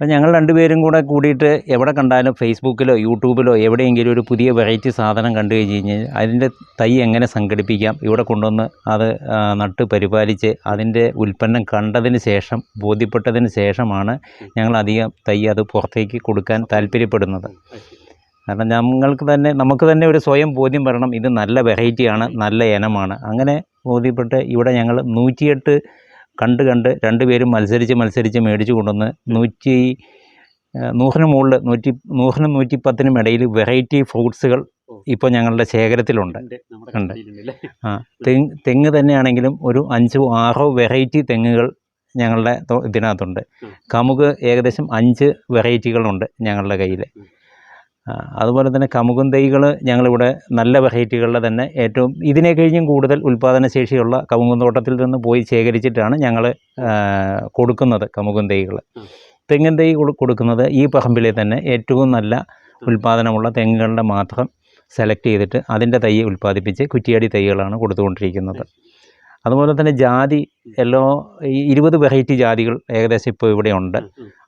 അപ്പം ഞങ്ങൾ രണ്ടുപേരും കൂടെ കൂടിയിട്ട് എവിടെ കണ്ടാലും ഫേസ്ബുക്കിലോ യൂട്യൂബിലോ എവിടെയെങ്കിലും ഒരു പുതിയ വെറൈറ്റി സാധനം കണ്ടു കഴിഞ്ഞ് കഴിഞ്ഞാൽ അതിന്റെ തൈ എങ്ങനെ സംഘടിപ്പിക്കാം ഇവിടെ കൊണ്ടുവന്ന് അത് നട്ട് പരിപാലിച്ച് അതിന്റെ ഉൽപ്പന്നം കണ്ടതിന് ശേഷം ബോധ്യപ്പെട്ടതിന് ശേഷമാണ് ഞങ്ങൾ അധികം തൈ അത് പുറത്തേക്ക് കൊടുക്കാൻ താല്പര്യപ്പെടുന്നത്. കാരണം ഞങ്ങൾക്ക് തന്നെ നമുക്ക് തന്നെ ഒരു സ്വയം ബോധ്യം വരണം ഇത് നല്ല വെറൈറ്റിയാണ് നല്ല ഇനമാണ്. അങ്ങനെ ബോധ്യപ്പെട്ട് ഇവിടെ ഞങ്ങൾ നൂറ്റിയെട്ട് കണ്ട് കണ്ട് രണ്ടുപേരും മത്സരിച്ച് മത്സരിച്ച് മേടിച്ച് കൊണ്ടുവന്ന് നൂറ്റി നൂറിന് മുകളിൽ നൂറ്റി നൂറിനും നൂറ്റി പത്തിനും ഇടയിൽ വെറൈറ്റി ഫ്രൂട്ട്സുകൾ ഇപ്പോൾ ഞങ്ങളുടെ ശേഖരത്തിലുണ്ട്. ഉണ്ട്. ആ തെങ്ങ് തെങ്ങ് തന്നെയാണെങ്കിലും ഒരു അഞ്ചോ ആറോ വെറൈറ്റി തെങ്ങുകൾ ഞങ്ങളുടെ ഇതിനകത്തുണ്ട്. കമുക് ഏകദേശം അഞ്ച് വെറൈറ്റികളുണ്ട് ഞങ്ങളുടെ കയ്യിൽ അതുപോലെ തന്നെ കമുകും തൈകൾ ഞങ്ങളിവിടെ നല്ല വെറൈറ്റികളുടെ തന്നെ ഏറ്റവും ഇതിനെ കഴിഞ്ഞും കൂടുതൽ ഉൽപ്പാദന ശേഷിയുള്ള കമുകും തോട്ടത്തിൽ നിന്ന് പോയി ശേഖരിച്ചിട്ടാണ് ഞങ്ങൾ കൊടുക്കുന്നത് കമുകും തൈകൾ തെങ്ങൻ തൈ കൊടുക്കുന്നത് ഈ പറമ്പിലെ തന്നെ ഏറ്റവും നല്ല ഉൽപ്പാദനമുള്ള തെങ്ങുകളുടെ മാത്രം സെലക്ട് ചെയ്തിട്ട് അതിന്റെ തൈ ഉൽപ്പാദിപ്പിച്ച് കുറ്റിയാടി തൈകളാണ് കൊടുത്തുകൊണ്ടിരിക്കുന്നത്. അതുപോലെ തന്നെ ജാതി എല്ലോ ഇരുപത് വെറൈറ്റി ജാതികൾ ഏകദേശം ഇപ്പോൾ ഇവിടെ ഉണ്ട്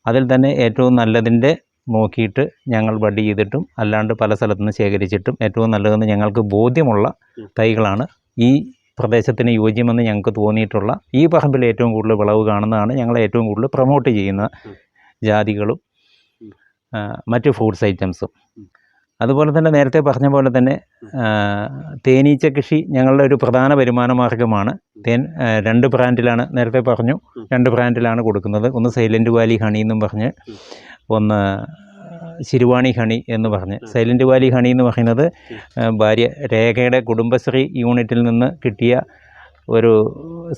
അതിൽ തന്നെ ഏറ്റവും നല്ലതിന്റെ നോക്കിയിട്ട് ഞങ്ങൾ ബഡ് ചെയ്തിട്ടും അല്ലാണ്ട് പല സ്ഥലത്തുനിന്ന് ശേഖരിച്ചിട്ടും ഏറ്റവും നല്ലതെന്ന് ഞങ്ങൾക്ക് ബോധ്യമുള്ള. തൈകളാണ് ഈ പ്രദേശത്തിന് യോജ്യമെന്ന് ഞങ്ങൾക്ക് തോന്നിയിട്ടുള്ള ഈ പറമ്പിൽ ഏറ്റവും കൂടുതൽ വിളവ് കാണുന്നതാണ് ഞങ്ങൾ ഏറ്റവും കൂടുതൽ പ്രൊമോട്ട് ചെയ്യുന്ന. ജാതികളും. മറ്റ് ഫ്രൂട്ട്സ് ഐറ്റംസും അതുപോലെ തന്നെ നേരത്തെ പറഞ്ഞ പോലെ തന്നെ തേനീച്ച കൃഷി ഞങ്ങളുടെ ഒരു പ്രധാന വരുമാന മാർഗമാണ് തേൻ രണ്ട് ബ്രാൻഡിലാണ് നേരത്തെ പറഞ്ഞു രണ്ട് ബ്രാൻഡിലാണ് കൊടുക്കുന്നത് ഒന്ന് സൈലന്റ് വാലി ഹണി എന്നും പറഞ്ഞ്. ഒന്ന് ശിരുവാണി ഹണി എന്ന് പറഞ്ഞ്. സൈലന്റ് വാലി ഹണി എന്ന് പറയുന്നത് ഭാര്യ രേഖയുടെ കുടുംബശ്രീ യൂണിറ്റിൽ നിന്ന് കിട്ടിയ ഒരു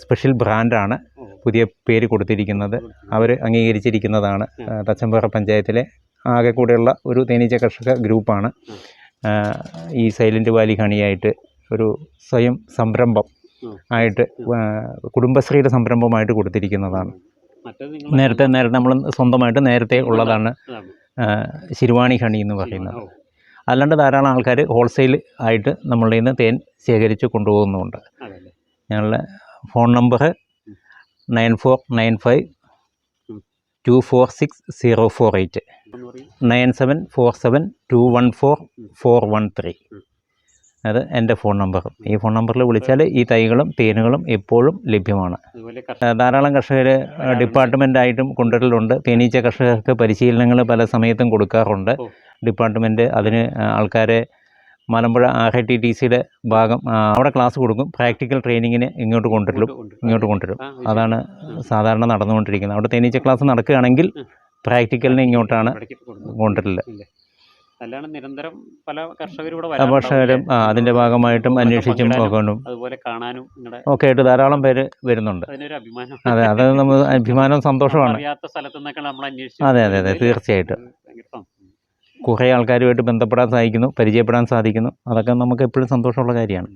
സ്പെഷ്യൽ ബ്രാൻഡാണ് പുതിയ പേര് കൊടുത്തിരിക്കുന്നത്. അവർ അംഗീകരിച്ചിരിക്കുന്നതാണ്. തച്ചമ്പാറ പഞ്ചായത്തിലെ ആകെ കൂടെയുള്ള ഒരു തേനീച്ച കർഷക ഗ്രൂപ്പാണ്. ഈ സൈലന്റ് വാലി ഹണിയായിട്ട് ഒരു സ്വയം സംരംഭം ആയിട്ട് കുടുംബശ്രീയുടെ സംരംഭമായിട്ട് കൊടുത്തിരിക്കുന്നതാണ്. നേരത്തെ നേരത്തെ നമ്മൾ സ്വന്തമായിട്ട് നേരത്തെ ഉള്ളതാണ്. ശിരുവാണി ഹണി എന്ന് പറയുന്നത്. അല്ലാണ്ട് ധാരാളം ആൾക്കാർ ഹോൾസെയിൽ ആയിട്ട് നമ്മളുടെ നിന്ന് തേൻ ശേഖരിച്ച് കൊണ്ടുപോകുന്നുണ്ട്. ഞങ്ങളുടെ phone number nine four nine five two four six zero four eight. Nine seven four seven two one four four one three. അത് എന്റെ ഫോൺ നമ്പർ. ഈ ഫോൺ നമ്പറിൽ വിളിച്ചാൽ ഈ തൈകളും തേനുകളും എപ്പോഴും ലഭ്യമാണ്. ധാരാളം കർഷകർ ഡിപ്പാർട്ട്മെന്റായിട്ടും കൊണ്ടുവരലുണ്ട്. തേനീച്ച കർഷകർക്ക് പരിശീലനങ്ങൾ പല സമയത്തും കൊടുക്കാറുണ്ട്. ഡിപ്പാർട്ട്മെന്റ് ഡിപ്പാർട്ട്മെന്റ് അതിന് ആൾക്കാരെ Malampuzha R I T T സിയുടെ ഭാഗം അവിടെ ക്ലാസ് കൊടുക്കും. പ്രാക്ടിക്കൽ ട്രെയിനിങ്ങിന് ഇങ്ങോട്ട് കൊണ്ടുവരും ഇങ്ങോട്ട് കൊണ്ടുവരും. അതാണ് സാധാരണ നടന്നുകൊണ്ടിരിക്കുന്നത്. അവിടെ തേനീച്ച ക്ലാസ് നടക്കുകയാണെങ്കിൽ. പ്രാക്ടിക്കലിന് ഇങ്ങോട്ടാണ് കൊണ്ടുവരൽ? അല്ലാണ്ട് നിരന്തരം പല കർഷകരും ഇവിടെ കർഷകരും ആ, അതിന്റെ ഭാഗമായിട്ടും അന്വേഷിച്ചും ഒക്കെ അതുപോലെ കാണാനും ഒക്കെ ആയിട്ട് ധാരാളം പേര് വരുന്നുണ്ട്. അതിനൊരു അഭിമാനം. അതെ അത് നമ്മൾ അഭിമാനവും സന്തോഷമാണ്. അറിയാത്ത സ്ഥലത്തു നിന്നൊക്കെ നമ്മൾ അന്വേഷിച്ചു അതെ അതെ അതെ തീർച്ചയായിട്ടും. കുറേ ആൾക്കാരുമായിട്ട് ബന്ധപ്പെടാൻ സാധിക്കുന്നു പരിചയപ്പെടാൻ സാധിക്കുന്നു. അതൊക്കെ നമുക്ക് എപ്പോഴും സന്തോഷമുള്ള കാര്യമാണ്.